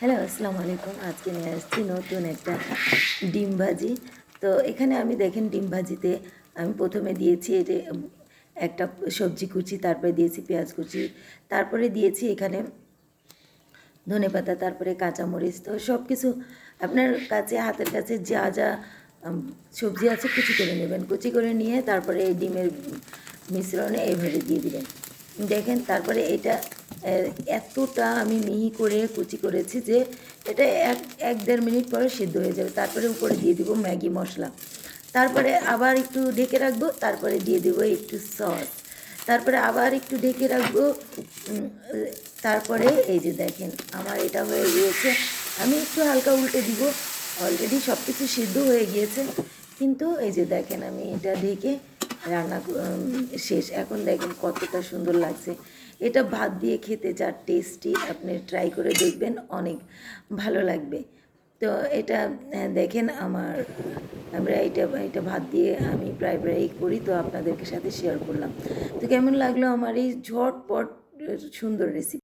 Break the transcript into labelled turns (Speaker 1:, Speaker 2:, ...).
Speaker 1: Hello, আসসালামু আলাইকুম। আজকে নিয়ে আসছি নতুন একটা ডিম ভাজি। তো এখানে আমি, দেখেন, ডিম ভাজিতে আমি প্রথমে দিয়েছি এটা একটা সবজি কুচি, তারপরে দিয়েছি পেঁয়াজ কুচি, তারপরে দিয়েছি এখানে ধনে পাতা, তারপরে কাঁচামরিচ। তো সব কিছু আপনার কাছে, হাতের কাছে যা যা সবজি আছে, কুচি করে নেবেন। কুচি করে নিয়ে তারপরে এই ডিমের মিশ্রণে এইভাবে দিয়ে দিবেন। দেখেন, তারপরে এটা এতটা আমি মিহি করে কুচি করেছি যে এটা এক এক দেড় মিনিট পরে সিদ্ধ হয়ে যাবে। তারপরে উপরে দিয়ে দিব ম্যাগি মশলা। তারপরে আবার একটু ঢেকে রাখব, তারপরে দিয়ে দেবো একটু সস। তারপরে আবার একটু ঢেকে রাখব তারপরে এই যে দেখেন, আমার এটা হয়ে গিয়েছে। আমি একটু হালকা উল্টে দিব। অলরেডি সব কিছু সিদ্ধ হয়ে গিয়েছে। কিন্তু এই যে দেখেন, আমি এটা ঢেকে রান্না শেষ। এখন দেখেন কতটা সুন্দর লাগছে। এটা ভাত দিয়ে খেতে যা টেস্টি আপনি ট্রাই করে দেখবেন, অনেক ভালো লাগবে। তো এটা দেখেন আমার, আমরা এটা এটা ভাত দিয়ে আমি প্রায় প্রায় করি, তো আপনাদেরকে সাথে শেয়ার করলাম। তো কেমন লাগল আমার এই ঝটপট, সুন্দর রেসিপি